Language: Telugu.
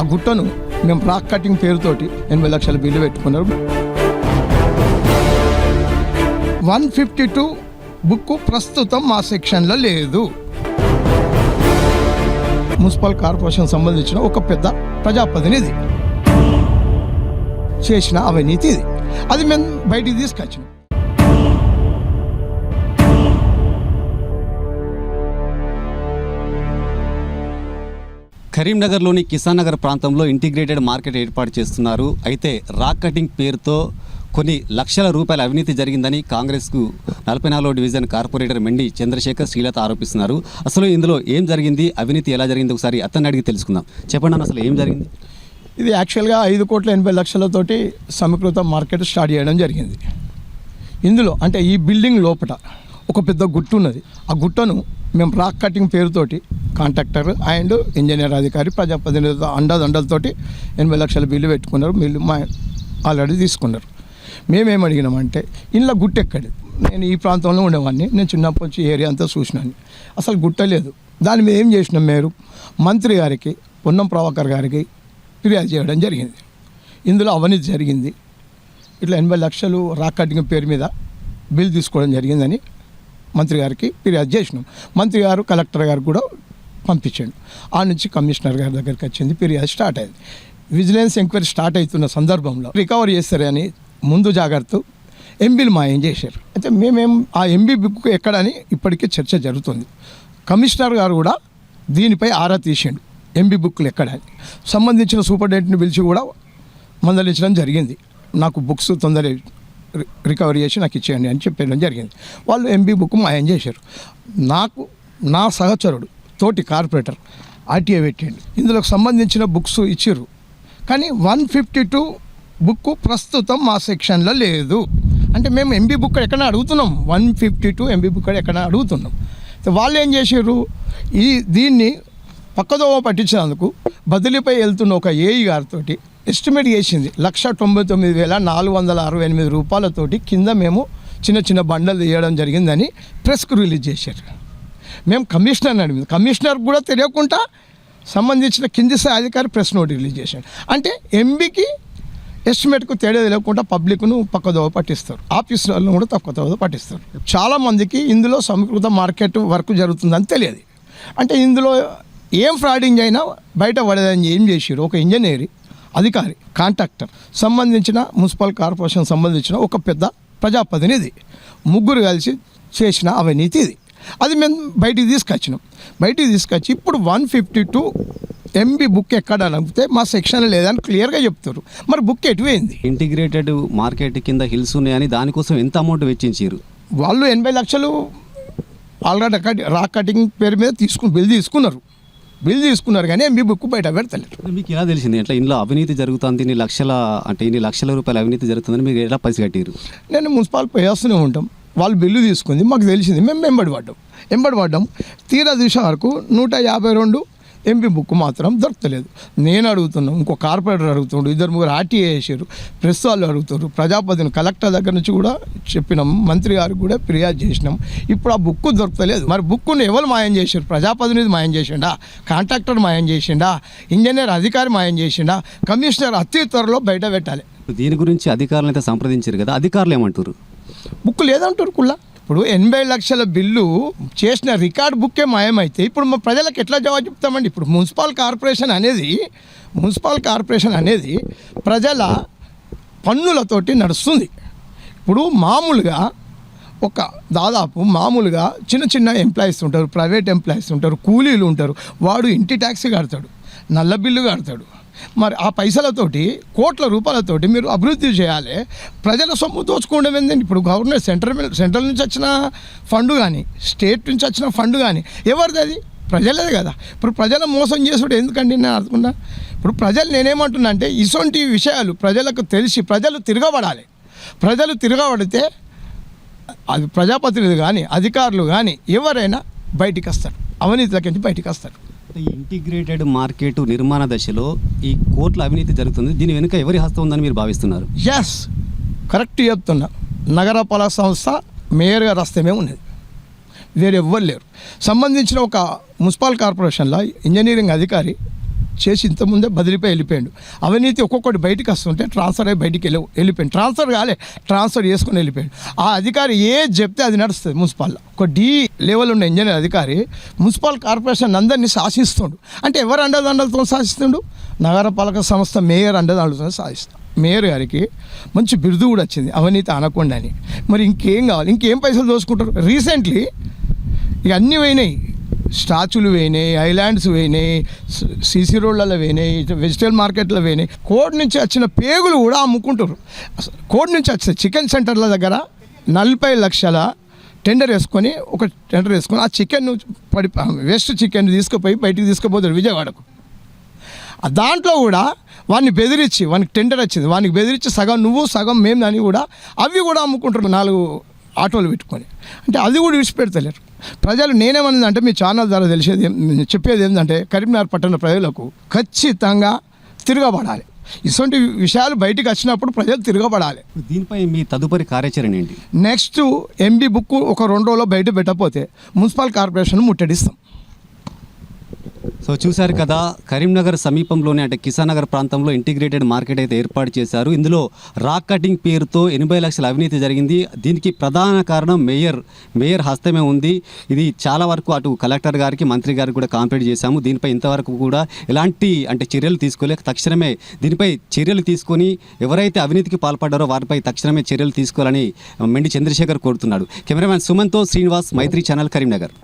ఆ గుట్టను మేము రాక్ కటింగ్ పేరుతోటి ఎనభై లక్షల బిల్లు పెట్టుకున్నారు. వన్ ఫిఫ్టీ టూ బుక్ ప్రస్తుతం మా సెక్షన్లో లేదు. మున్సిపల్ కార్పొరేషన్ సంబంధించిన ఒక పెద్ద ప్రజాప్రతినిధి చేసిన అవినీతి ఇది. అది మేము బయటికి తీసుకొచ్చినాం. కరీంనగర్లోని కిసాన్ నగర్ ప్రాంతంలో ఇంటిగ్రేటెడ్ మార్కెట్ ఏర్పాటు చేస్తున్నారు. అయితే రాక్ కటింగ్ పేరుతో కొన్ని లక్షల రూపాయల అవినీతి జరిగిందని కాంగ్రెస్కు నలభై నాలుగో డివిజన్ కార్పొరేటర్ మెండి చంద్రశేఖర్ శ్రీలత ఆరోపిస్తున్నారు. అసలు ఇందులో ఏం జరిగింది? అవినీతి ఎలా జరిగింది ఒకసారి అతన్ని అడిగి తెలుసుకుందాం. చెప్పండి అన్న అసలు ఏం జరిగింది? ఇది యాక్చువల్గా ఐదు కోట్ల ఎనభై లక్షలతోటి సమీకృత మార్కెట్ స్టార్ట్ చేయడం జరిగింది. ఇందులో అంటే ఈ బిల్డింగ్ లోపల ఒక పెద్ద గుట్ట ఉన్నది. ఆ గుట్టను మేము రాక్ కటింగ్ పేరుతోటి కాంట్రాక్టర్ అండ్ ఇంజనీర్ అధికారి ప్రజాప్రతినిధులతో అండదండలతోటి ఎనభై లక్షల బిల్లు పెట్టుకున్నారు. బిల్లు మా ఆల్రెడీ తీసుకున్నారు. మేమేం అడిగినామంటే ఇంట్లో గుట్ట ఎక్కడి నేను ఈ ప్రాంతంలో ఉండేవాడిని. నేను చిన్నప్పటి నుంచి ఏరియా అంతా చూసినాను. అసలు గుట్ట లేదు. దాని మీద ఏం చేసినాం మీరు మంత్రి గారికి పొన్నం ప్రభాకర్ గారికి ఫిర్యాదు చేయడం జరిగింది. ఇందులో అవినీతి జరిగింది. ఇట్లా ఎనభై లక్షలు రాక్ కటింగ్ పేరు మీద బిల్ తీసుకోవడం జరిగిందని మంత్రి గారికి ఫిర్యాదు చేసినాం. మంత్రి గారు కలెక్టర్ గారు కూడా పంపించాడు ఆ నుంచి కమిషనర్ గారి దగ్గరికి వచ్చింది ఫిర్యాదు స్టార్ట్ అయింది. విజిలెన్స్ ఎంక్వైరీ స్టార్ట్ అవుతున్న సందర్భంలో రికవర్ చేస్తారని ముందు జాగ్రత్త ఎంబీలు మాయం చేశారు. అయితే మేమేం ఆ ఎంబీ బుక్ ఎక్కడని ఇప్పటికే చర్చ జరుగుతుంది. కమిషనర్ గారు కూడా దీనిపై ఆరా తీసిండు ఎంబీ బుక్లు ఎక్కడని. సంబంధించిన సూపరింటెండెంట్ని పిలిచి కూడా మందలించడం జరిగింది. నాకు బుక్స్ తొందర రికవరీ చేసి నాకు ఇచ్చేయండి అని చెప్పడం జరిగింది. వాళ్ళు ఎంబీ బుక్ మాయం చేశారు. నాకు నా సహచరుడు తోటి కార్పొరేటర్ ఆర్టీఏ పెట్టండి. ఇందులోకి సంబంధించిన బుక్స్ ఇచ్చిర్రు. కానీ వన్ ఫిఫ్టీ టూ బుక్ ప్రస్తుతం మా సెక్షన్లో లేదు. అంటే మేము ఎంబీ బుక్ ఎక్కడ అడుగుతున్నాం. One fifty two MB book ఎక్కడ అడుగుతున్నాం. వాళ్ళు ఏం చేశారు ఈ దీన్ని పక్కదోవ పట్టించినందుకు బదిలీపై వెళ్తున్న ఒక ఏఈ గారితోటి ఎస్టిమేట్ చేసింది. లక్ష తొంభై తొమ్మిది వేల నాలుగు వందల అరవై ఎనిమిది రూపాయలతోటి కింద మేము చిన్న చిన్న బండలు తీయడం జరిగిందని ప్రెస్కు రిలీజ్ చేశారు. మేము కమిషనర్ని అడిగింది. కమిషనర్ కూడా తెలియకుండా సంబంధించిన కింది స్థాయి అధికారి ప్రెస్ నోట్ రిలీజ్ చేశాడు. అంటే ఎంబీకి ఎస్టిమేట్కు తేడా తెలియకుండా పబ్లిక్ను పక్కదోవ పట్టిస్తారు. ఆఫీస్ వాళ్ళని కూడా తక్కువ పట్టిస్తారు. చాలామందికి ఇందులో సమీకృత మార్కెట్ వర్క్ జరుగుతుందని తెలియదు. అంటే ఇందులో ఏం ఫ్రాడింగ్ అయినా బయట పడేదని ఏం చేసారు ఒక ఇంజనీర్ అధికారి కాంట్రాక్టర్ సంబంధించిన మున్సిపల్ కార్పొరేషన్ సంబంధించిన ఒక పెద్ద ప్రజాప్రతినిధి. ముగ్గురు కలిసి చేసిన అవినీతి ఇది. అది మేము బయటికి తీసుకొచ్చినాం. బయటికి తీసుకొచ్చి ఇప్పుడు one fifty two MB book ఎక్కడ అడిగితే మా సెక్షన్ లేదని క్లియర్గా చెప్తారు మరి బుక్ ఎటువైంది ఇంటిగ్రేటెడ్ మార్కెట్ కింద హిల్స్ ఉన్నాయని దానికోసం ఎంత అమౌంట్ వెచ్చించారు వాళ్ళు ఎనభై లక్షలు ఆల్రెడీ రాక్ కటింగ్ పేరు మీద తీసుకుని బిల్ తీసుకున్నారు. బిల్ తీసుకున్నారు కానీ ఎంబీ బుక్ బయట పెడతలేరు. మీకు ఎలా తెలిసింది? ఎట్లా ఇంట్లో అవినీతి జరుగుతుంది ఇన్ని లక్షల అంటే ఇన్ని లక్షల రూపాయల అవినీతి జరుగుతుందని మీరు ఎలా పసిగట్టారు నేను మున్సిపాల్ పోయేస్తూనే ఉంటాం. వాళ్ళు బిల్లు తీసుకుంది మాకు తెలిసింది మేము వెంబడి పడ్డాం. వెంబడి పడ్డాం. తీరా దిశ వరకు నూట యాభై రెండు ఎంపీ బుక్ మాత్రం దొరకలేదు. నేను అడుగుతున్నాను ఇంకో కార్పొరేటర్ అడుగుతుండు ఇద్దరు ముగ్గురు ఆర్టీఏ వేసారు ప్రెస్ వాళ్ళు అడుగుతారు ప్రజాపతిని కలెక్టర్ దగ్గర నుంచి కూడా చెప్పినాం మంత్రి గారికి కూడా ఫిర్యాదు చేసినాం. ఇప్పుడు ఆ బుక్ దొరకలేదు. మరి బుక్ను ఎవరు మాయం చేశారు? ప్రజాప్రతినిధి మాయం చేసిండా? కాంట్రాక్టర్ మాయం చేసిండా? ఇంజనీర్ అధికారి మాయం చేసిండా? కమిషనర్ అతి త్వరలో బయట పెట్టాలి. దీని గురించి అధికారులు అయితే సంప్రదించారు కదా అధికారులు ఏమంటారు? బుక్ లేదంటారు కుళ్ళ. ఇప్పుడు ఎనభై లక్షల బిల్లు చేసిన రికార్డ్ బుక్కే మాయమైతే ఇప్పుడు మా ప్రజలకు ఎట్లా జవాబు చెప్తామండి? ఇప్పుడు మున్సిపల్ కార్పొరేషన్ అనేది మున్సిపల్ కార్పొరేషన్ అనేది ప్రజల పన్నులతోటి నడుస్తుంది. ఇప్పుడు మామూలుగా ఒక దాదాపు మామూలుగా చిన్న చిన్న ఎంప్లాయీస్ ఉంటారు ప్రైవేట్ ఎంప్లాయీస్ ఉంటారు కూలీలు ఉంటారు వాడు ఇంటి ట్యాక్స్ కడతాడు నల్ల బిల్లు కడతాడు. మరి ఆ పైసలతోటి కోట్ల రూపాయలతోటి మీరు అభివృద్ధి చేయాలి. ప్రజల సొమ్ము దోచుకోవడం ఏంటండి ఇప్పుడు గవర్నమెంట్ సెంట్రల్ సెంట్రల్ నుంచి వచ్చిన ఫండ్ కానీ స్టేట్ నుంచి వచ్చిన ఫండ్ కానీ ఎవరిది అది? ప్రజలదే కదా. ఇప్పుడు ప్రజల మోసం చేసుడు ఎందుకండి నేను అనుకున్నా? ఇప్పుడు ప్రజలు నేనేమంటున్నా అంటే ఇటువంటి విషయాలు ప్రజలకు తెలిసి ప్రజలు తిరగబడాలి. ప్రజలు తిరగబడితే అది ప్రజాప్రతినిధులు కానీ అధికారులు కానీ ఎవరైనా బయటికి వస్తారు. అవినీతిలోకి నుంచి బయటికి వస్తారు. ఇంటిగ్రేటెడ్ మార్కెట్ నిర్మాణ దశలో ఈ కోట్ల అవినీతి జరుగుతుంది. దీని వెనుక ఎవరి హస్తం ఉందని మీరు భావిస్తున్నారు? ఎస్ కరెక్ట్ చెప్తున్నా. నగరపాల సంస్థ మేయర్ గారు హస్తమే ఉన్నది. వేరెవ్వరు లేరు. సంబంధించిన ఒక మున్సిపల్ కార్పొరేషన్లో ఇంజనీరింగ్ అధికారి చేసి ఇంతకుముందే బదిలీపై వెళ్ళిపోయాడు. అవినీతి ఒక్కొక్కటి బయటికి వస్తుంటే ట్రాన్స్ఫర్ అయ్యి బయటికి వెళ్ళి వెళ్ళిపోయాడు. ట్రాన్స్ఫర్ కాలే ట్రాన్స్ఫర్ చేసుకుని వెళ్ళిపోయాడు. ఆ అధికారి ఏది చెప్తే అది నడుస్తుంది మున్సిపాల్లో ఒక డి లెవెల్ ఉన్న ఇంజనీర్ అధికారి మున్సిపల్ కార్పొరేషన్ అందరినీ శాసిస్తుండు. అంటే ఎవరు అండదండలతో శాసిస్తుండు? నగరపాలక సంస్థ మేయర్ అండదండలతో శాసిస్తాడు మేయర్ గారికి మంచి బిరుదు కూడా వచ్చింది. అవినీతి అనకుండా అని మరి ఇంకేం కావాలి? ఇంకేం పైసలు దోసుకుంటారు రీసెంట్లీ ఇక అన్నీ పోయినాయి. స్టాచ్యూలు పోయినాయి ఐలాండ్స్ పోయినాయి సీసీ రోడ్లలో పోయినాయి వెజిటేబుల్ మార్కెట్లో పోయినాయి కోడ్ నుంచి వచ్చిన పేగులు కూడా అమ్ముకుంటారు కోడ్ నుంచి వచ్చిన చికెన్ సెంటర్ల దగ్గర నలభై లక్షల టెండర్ వేసుకొని ఒక టెండర్ వేసుకొని ఆ చికెన్ పడి వేస్ట్ చికెన్ తీసుకుపోయి బయటికి తీసుకుపోతారు విజయవాడకు. ఆ దాంట్లో కూడా వాడిని బెదిరించి వానికి టెండర్ వచ్చింది. వానికి బెదిరించి సగం నువ్వు సగం మేము అని కూడా అవి కూడా అమ్ముకుంటున్నారు నాలుగు ఆటోలు పెట్టుకొని. అంటే అది కూడా విడిచిపెడతలేరు. ప్రజలు నేనేమన్నది అంటే మీ ఛానల్ ద్వారా తెలిసేది చెప్పేది ఏంటంటే కరీంనగర్ పట్టణ ప్రజలకు ఖచ్చితంగా తిరగబడాలి. ఇటువంటి విషయాలు బయటికి వచ్చినప్పుడు ప్రజలు తిరగబడాలి. దీనిపై మీ తదుపరి కార్యాచరణ ఏంటి? నెక్స్ట్ ఎంబీ బుక్ ఒక రెండు రోజుల్లో బయట పెట్టకపోతే మున్సిపల్ కార్పొరేషన్ ముట్టడిస్తాం. సో చూశారు కదా కరీంనగర్ సమీపంలోనే అంటే కిసాన్ నగర్ ప్రాంతంలో ఇంటిగ్రేటెడ్ మార్కెట్ అయితే ఏర్పాటు చేశారు. ఇందులో రాక్ కటింగ్ పేరుతో ఎనభై లక్షల అవినీతి జరిగింది. దీనికి ప్రధాన కారణం మేయర్ మేయర్ హస్తమే ఉంది. ఇది చాలా వరకు అటు కలెక్టర్ గారికి మంత్రి గారికి కూడా కాంప్లైంట్ చేశాము. దీనిపై ఇంతవరకు కూడా ఎలాంటి అంటే చర్యలు తీసుకోలేక తక్షణమే దీనిపై చర్యలు తీసుకొని ఎవరైతే అవినీతికి పాల్పడ్డారో వారిపై తక్షణమే చర్యలు తీసుకోవాలని మెండి చంద్రశేఖర్ కోరుతున్నాడు. కెమెరామ్యాన్ సుమన్తో శ్రీనివాస్ మైత్రి ఛానల్ కరీంనగర్.